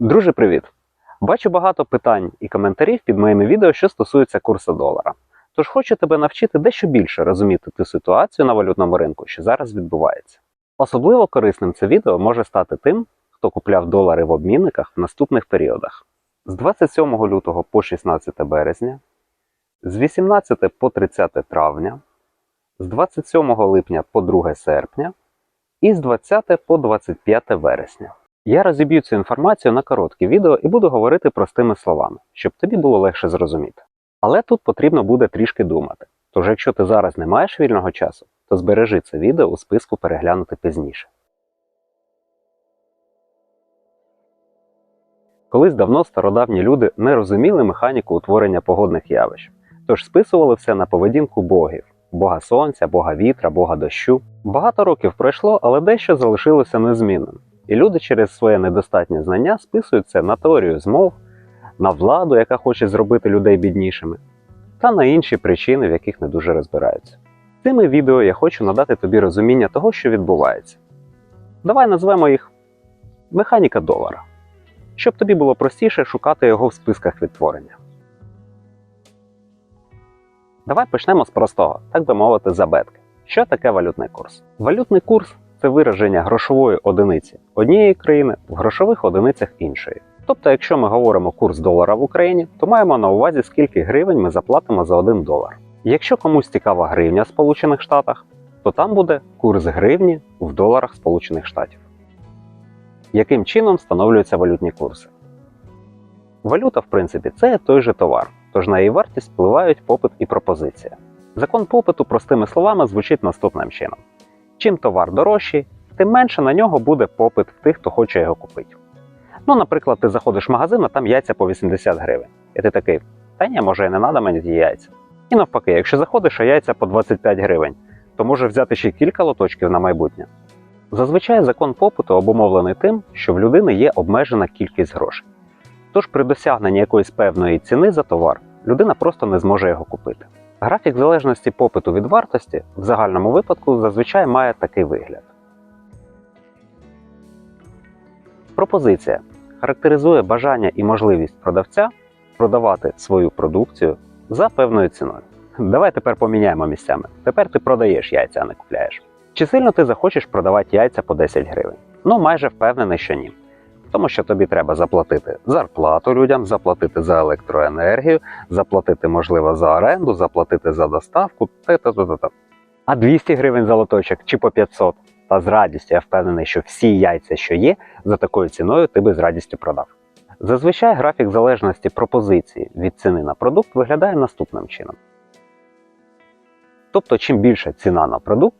Друже, привіт! Бачу багато питань і коментарів під моїми відео, що стосуються курсу долара. Тож хочу тебе навчити дещо більше розуміти ту ситуацію на валютному ринку, що зараз відбувається. Особливо корисним це відео може стати тим, хто купляв долари в обмінниках в наступних періодах: з 27 лютого по 16 березня, з 18 по 30 травня, з 27 липня по 2 серпня і з 20 по 25 вересня. Я розіб'ю цю інформацію на короткі відео і буду говорити простими словами, щоб тобі було легше зрозуміти. Але тут потрібно буде трішки думати. Тож, якщо ти зараз не маєш вільного часу, то збережи це відео у списку переглянути пізніше. Колись давно стародавні люди не розуміли механіку утворення погодних явищ, тож списували все на поведінку богів бога сонця, бога вітра, бога дощу. Багато років пройшло, але дещо залишилося незмінним. І люди через своє недостатнє знання списують це на теорію змов, на владу, яка хоче зробити людей біднішими, та на інші причини, в яких не дуже розбираються. Цими відео я хочу надати тобі розуміння того, що відбувається. Давай назвемо їх механіка долара, щоб тобі було простіше шукати його в списках відтворення. Давай почнемо з простого, так би мовити, забетки. Що таке валютний курс? Валютний курс це вираження грошової одиниці однієї країни в грошових одиницях іншої. Тобто, якщо ми говоримо курс долара в Україні, то маємо на увазі, скільки гривень ми заплатимо за 1 долар. Якщо комусь цікава гривня в Сполучених Штатах, то там буде курс гривні в доларах Сполучених Штатів. Яким чином встановлюються валютні курси? Валюта, в принципі, це той же товар, тож на її вартість впливають попит і пропозиція. Закон попиту, простими словами, звучить наступним чином: чим товар дорожчий, тим менше на нього буде попит в тих, хто хоче його купити. Ну, наприклад, ти заходиш в магазин, а там яйця по 80 гривень. І ти такий, та ні, може і не треба мені ті яйця. І навпаки, якщо заходиш, а яйця по 25 гривень, то може взяти ще кілька лоточків на майбутнє. Зазвичай закон попиту обумовлений тим, що в людини є обмежена кількість грошей. Тож при досягненні якоїсь певної ціни за товар людина просто не зможе його купити. Графік залежності попиту від вартості в загальному випадку зазвичай має такий вигляд. Пропозиція характеризує бажання і можливість продавця продавати свою продукцію за певною ціною. Давай тепер поміняємо місцями. Тепер ти продаєш яйця, а не купляєш. Чи сильно ти захочеш продавати яйця по 10 гривень? Ну, майже впевнений, що ні. Тому що тобі треба заплатити зарплату людям, заплатити за електроенергію, заплатити, можливо, за оренду, заплатити за доставку. та-та-та-та. А 200 гривень за лоточок чи по 500? Та з радістю я впевнений, що всі яйця, що є, за такою ціною ти би з радістю продав. Зазвичай графік залежності пропозиції від ціни на продукт виглядає наступним чином. Тобто, чим більша ціна на продукт,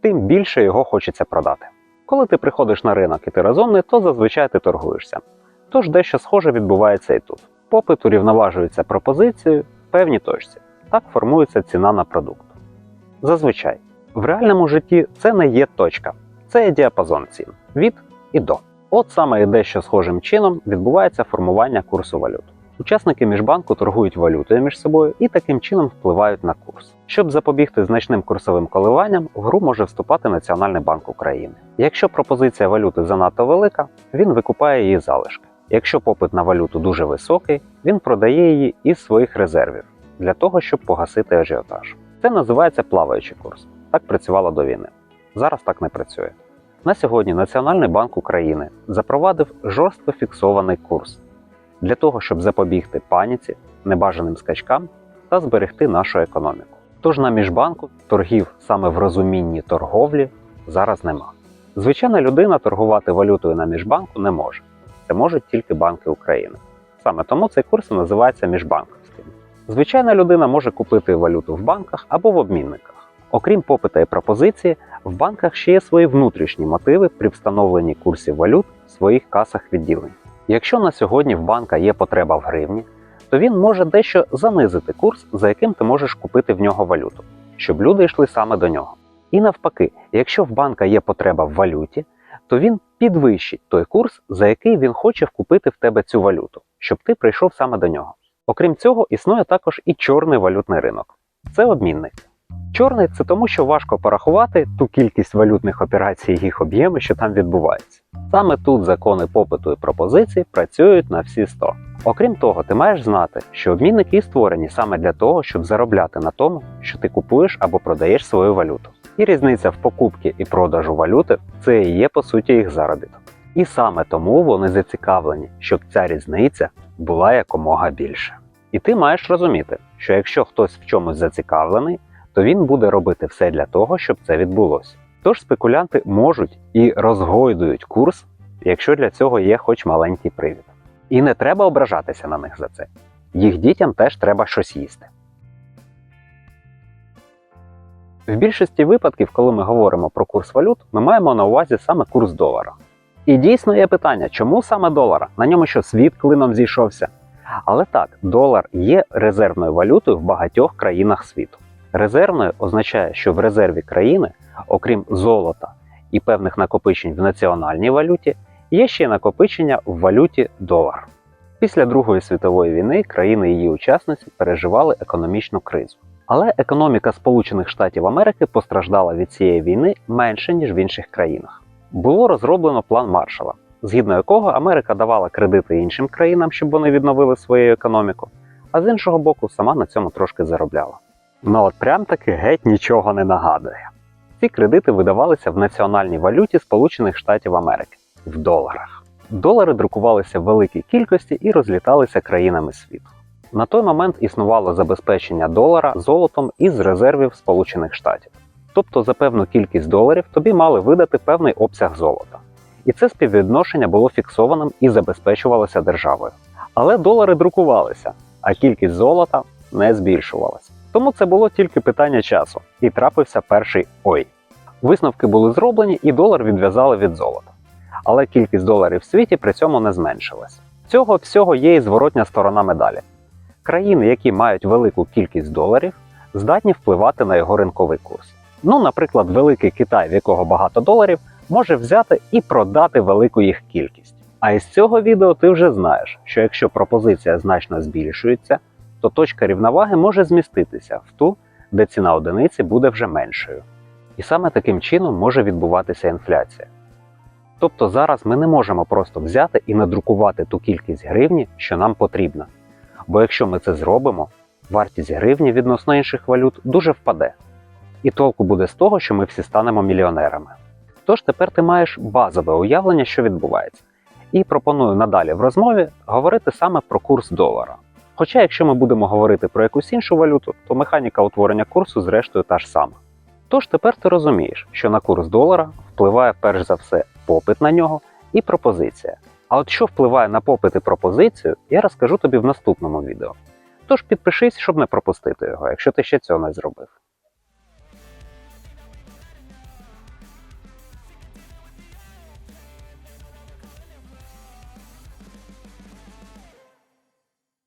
тим більше його хочеться продати. Коли ти приходиш на ринок і ти розумний, то зазвичай ти торгуєшся. Тож дещо схоже відбувається і тут. Попит урівноважується пропозицією в певній точці. Так формується ціна на продукт. Зазвичай. В реальному житті це не є точка, це є діапазон цін від і до. От саме і дещо схожим чином відбувається формування курсу валют. Учасники міжбанку торгують валютою між собою і таким чином впливають на курс. Щоб запобігти значним курсовим коливанням, в гру може вступати Національний банк України. Якщо пропозиція валюти занадто велика, він викупає її залишки. Якщо попит на валюту дуже високий, він продає її із своїх резервів для того, щоб погасити ажіотаж. Це називається плаваючий курс. Так працювало до війни. Зараз так не працює. На сьогодні Національний банк України запровадив жорстко фіксований курс для того, щоб запобігти паніці, небажаним скачкам та зберегти нашу економіку. Тож на міжбанку торгів саме в розумінні торговлі зараз нема. Звичайна людина торгувати валютою на міжбанку не може. Це можуть тільки банки України. Саме тому цей курс називається міжбанківським. Звичайна людина може купити валюту в банках або в обмінниках. Окрім попита і пропозиції, в банках ще є свої внутрішні мотиви при встановленні курсів валют в своїх касах відділень. Якщо на сьогодні в банка є потреба в гривні, то він може дещо занизити курс, за яким ти можеш купити в нього валюту, щоб люди йшли саме до нього. І навпаки, якщо в банка є потреба в валюті, то він підвищить той курс, за який він хоче вкупити в тебе цю валюту, щоб ти прийшов саме до нього. Окрім цього, існує також і чорний валютний ринок. Це обмінник. Чорний це тому, що важко порахувати ту кількість валютних операцій і їх об'єми, що там відбувається. Саме тут закони попиту і пропозиції працюють на всі 100. Окрім того, ти маєш знати, що обмінники створені саме для того, щоб заробляти на тому, що ти купуєш або продаєш свою валюту. І різниця в покупці і продажу валюти це і є по суті їх заробіток. І саме тому вони зацікавлені, щоб ця різниця була якомога більше. І ти маєш розуміти, що якщо хтось в чомусь зацікавлений, то він буде робити все для того, щоб це відбулося. Тож спекулянти можуть і розгойдують курс, якщо для цього є хоч маленький привід. І не треба ображатися на них за це. Їх дітям теж треба щось їсти. В більшості випадків, коли ми говоримо про курс валют, ми маємо на увазі саме курс долара. І дійсно є питання, чому саме долара? На ньому що світ клином зійшовся? Але так, долар є резервною валютою в багатьох країнах світу. Резервною означає, що в резерві країни, окрім золота і певних накопичень в національній валюті, є ще накопичення в валюті долар. Після Другої світової війни країни її учасниці переживали економічну кризу. Але економіка Сполучених Штатів Америки постраждала від цієї війни менше ніж в інших країнах. Було розроблено план Маршала, згідно якого Америка давала кредити іншим країнам, щоб вони відновили свою економіку, а з іншого боку, сама на цьому трошки заробляла. Ну от прям таки геть нічого не нагадує. Ці кредити видавалися в національній валюті Сполучених Штатів Америки в доларах. Долари друкувалися в великій кількості і розліталися країнами світу. На той момент існувало забезпечення долара золотом із резервів Сполучених Штатів. Тобто за певну кількість доларів тобі мали видати певний обсяг золота. І це співвідношення було фіксованим і забезпечувалося державою. Але долари друкувалися, а кількість золота не збільшувалася. Тому це було тільки питання часу, і трапився перший ой. Висновки були зроблені, і долар відв'язали від золота. Але кількість доларів в світі при цьому не зменшилась. Цього всього є і зворотня сторона медалі. Країни, які мають велику кількість доларів, здатні впливати на його ринковий курс. Ну, наприклад, великий Китай, в якого багато доларів, може взяти і продати велику їх кількість. А із цього відео ти вже знаєш, що якщо пропозиція значно збільшується, то точка рівноваги може зміститися в ту, де ціна одиниці буде вже меншою. І саме таким чином може відбуватися інфляція. Тобто зараз ми не можемо просто взяти і надрукувати ту кількість гривні, що нам потрібна. Бо якщо ми це зробимо, вартість гривні відносно інших валют дуже впаде. І толку буде з того, що ми всі станемо мільйонерами. Тож тепер ти маєш базове уявлення, що відбувається. І пропоную надалі в розмові говорити саме про курс долара. Хоча, якщо ми будемо говорити про якусь іншу валюту, то механіка утворення курсу зрештою та ж сама. Тож тепер ти розумієш, що на курс долара впливає перш за все попит на нього і пропозиція. А от що впливає на попит і пропозицію, я розкажу тобі в наступному відео. Тож підпишись, щоб не пропустити його, якщо ти ще цього не зробив.